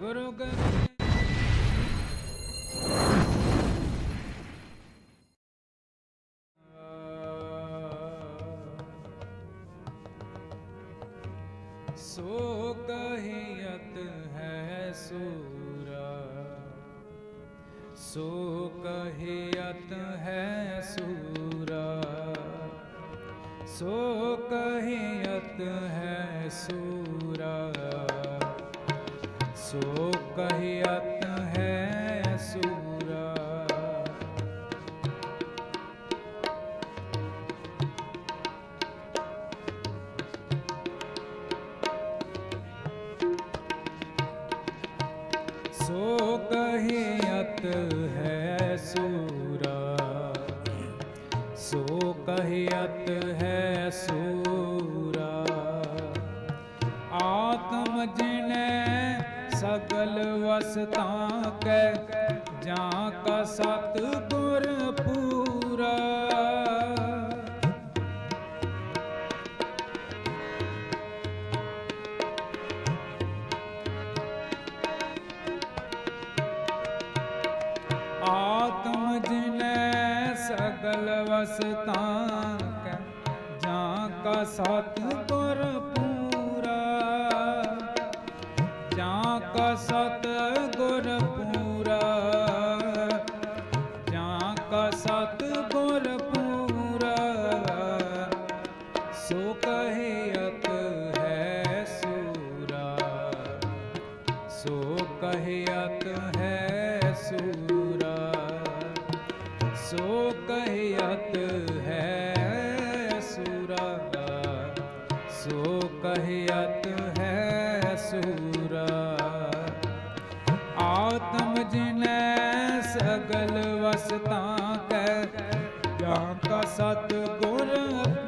ਗੁਰੂ ਗਰੇ ਸੋ ਕਹੀਅਤ ਹੈ ਸੂਰਾ। ਸੋ ਕਹੀਅਤ ਹੈ ਸੂਰਾ। ਸੋ ਕਹੀਅਤ ਹੈ ਸੂਰਾ। ਸੋ ਕਹੀਅਤ ਹੈ ਸਗਲ ਵਸਤਾਂ ਕੈ, ਜਾਂ ਕਾ ਸਤ ਗੁਰ ਪੂਰਾ। ਆਤਮ ਜਿਨੈ ਸਗਲ ਵਸਤਾਂ ਕੈ, ਜਾਂ ਕਾ ਸਤ ਗੁਰ ਪੂਰਾ ਕਾ ਸਤ ਗੁਰ ਪੂਰਾ, ਜਾਂ ਕਾ ਸਤ ਗੁਰ ਪੂਰਾ, ਸੋ ਕਹਿਅਤ ਹੈ ਸੂਰਾ, ਸੋ ਕਹਿਅਤ ਹੈ ਸੂਰਾ, ਸੋ ਕਹਿਅਤ ਹੈ ਸੂਰਾ, ਸੋ ਕਹਿਅਤ ਹੈ ਸੂਰਾ। ਆਤਮ ਜਿਨੈ ਸਗਲ ਵਸਤਾਂ ਕੈ, ਜਾਂ ਕਾ ਸਤ ਗੁਰ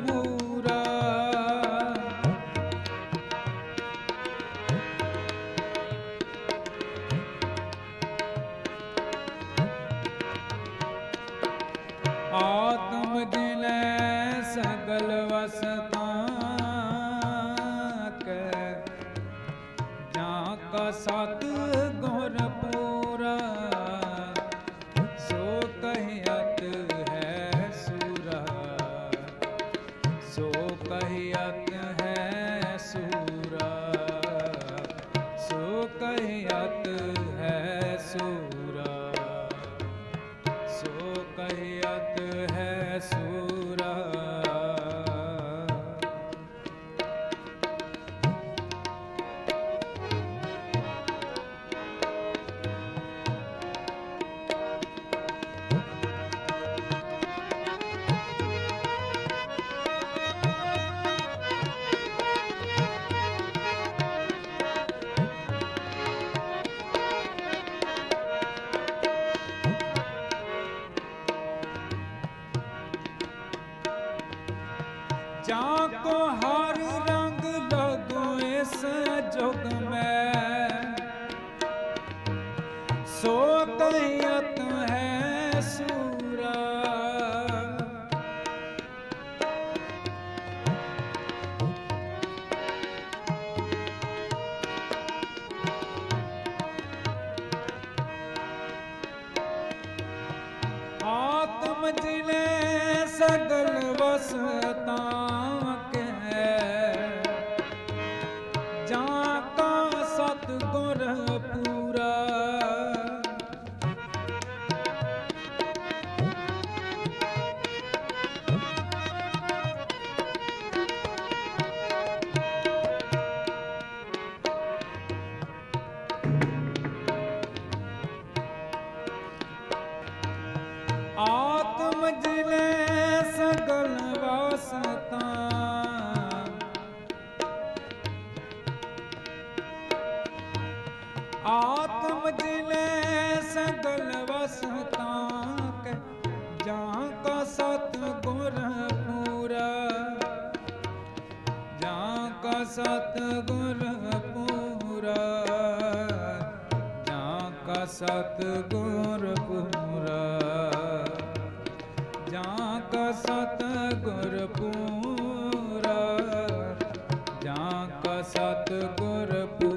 ਪੂਰਾ ਆਤਮ ਦਿਨੈ ਸਗਲ ਵਸਤਾਂ ਕੈ, ਜਾਂ ਕਾ ਸਤ ਹੈ ਸੂਰਾ ਸੋ ਕਹਿਅਤ ਹੈ ਸੂਰਾ ਆਤਮ ਜਿਨੇ ਸਗਲ ਵਸਤਾਂ ਕਾ ਸਤ ਗੁਰ ਪੂਰਾ। ਜਾਂ ਕਾ ਸਤ ਗੁਰ ਪੂਰਾ। ਜਾਂ ਕਾ ਸਤ ਗੁਰ ਪੂਰਾ। ਜਾਂ ਕਾ ਸਤ ਗੁਰ ਪੂਰਾ। ਜਾਂ ਕਾ ਸਤ ਗੁਰ ਪੂਰਾ।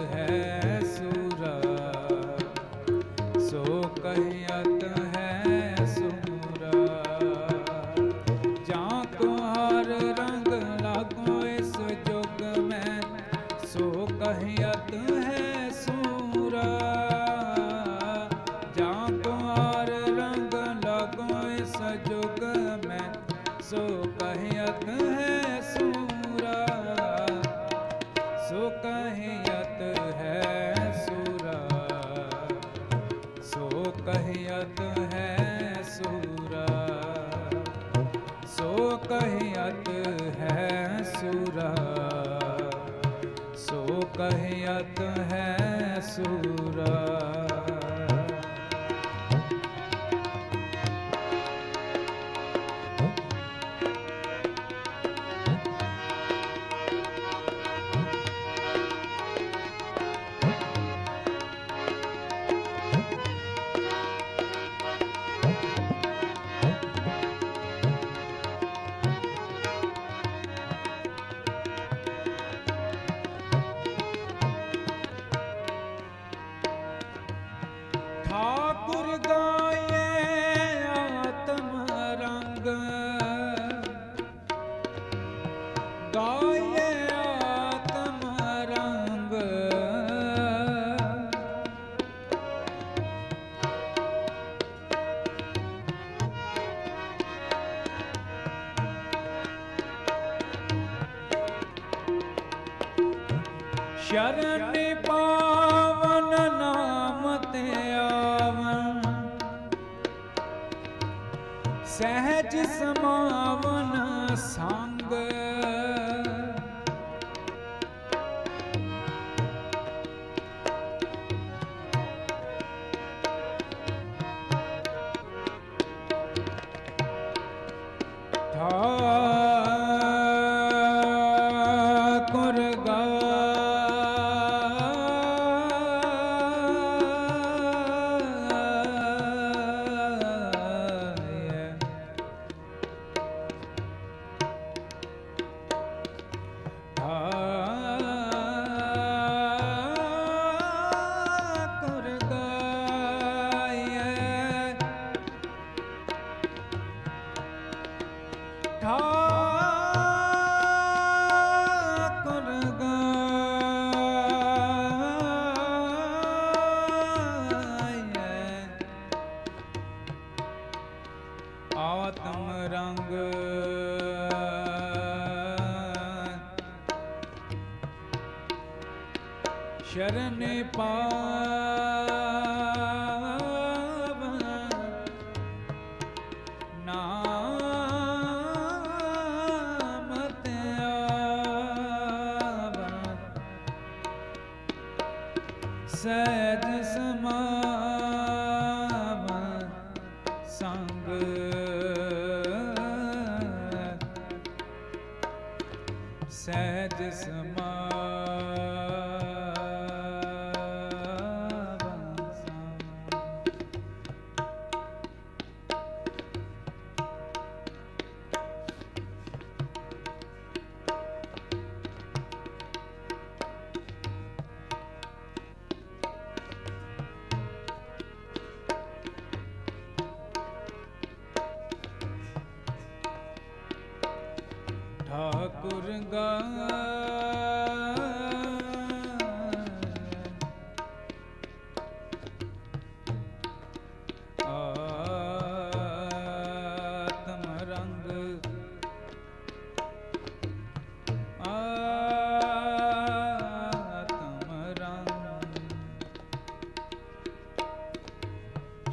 ਕਹਿਆ ਤਹ ਹੈ ਸੂਰਾ ਸ਼ਰਨ ਪਾਵਨ ਨਾਮ ਤੇ ਆਵਨ। ਸਹਿਜ ਸਮਾਵਨ ਸੰਗ ਸ਼ਰਨ ਪਾ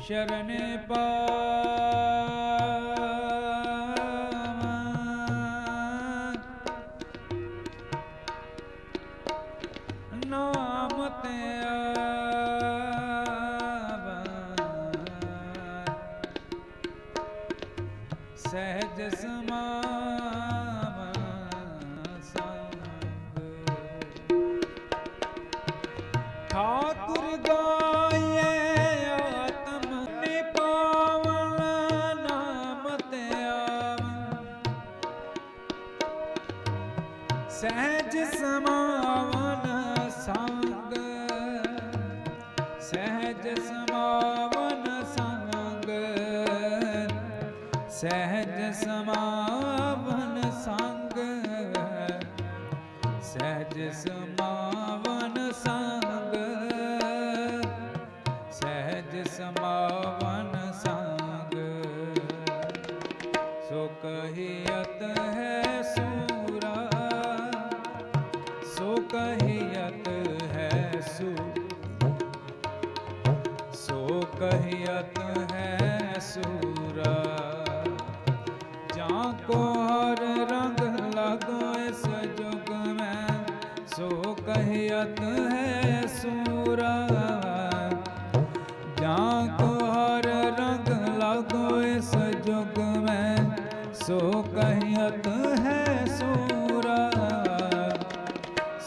शरणे पा ਸਹਿਜ ਸਮਾਵਨ ਸੰਗ ਸਹਿਜ ਸਮਾਵਨ ਸੰਗ ਸਹਿਜ ਸਮਾਵਨ ਸੰਗ ਸੋ ਕਹੀਅਤ ਹੈ ਸੂਰਾ ਸੋ ਕਹੀਅਤ ਹੈ ਸੂ ਸੋ ਕਹੀਅਤ ਹੈ ਸੂਰਾ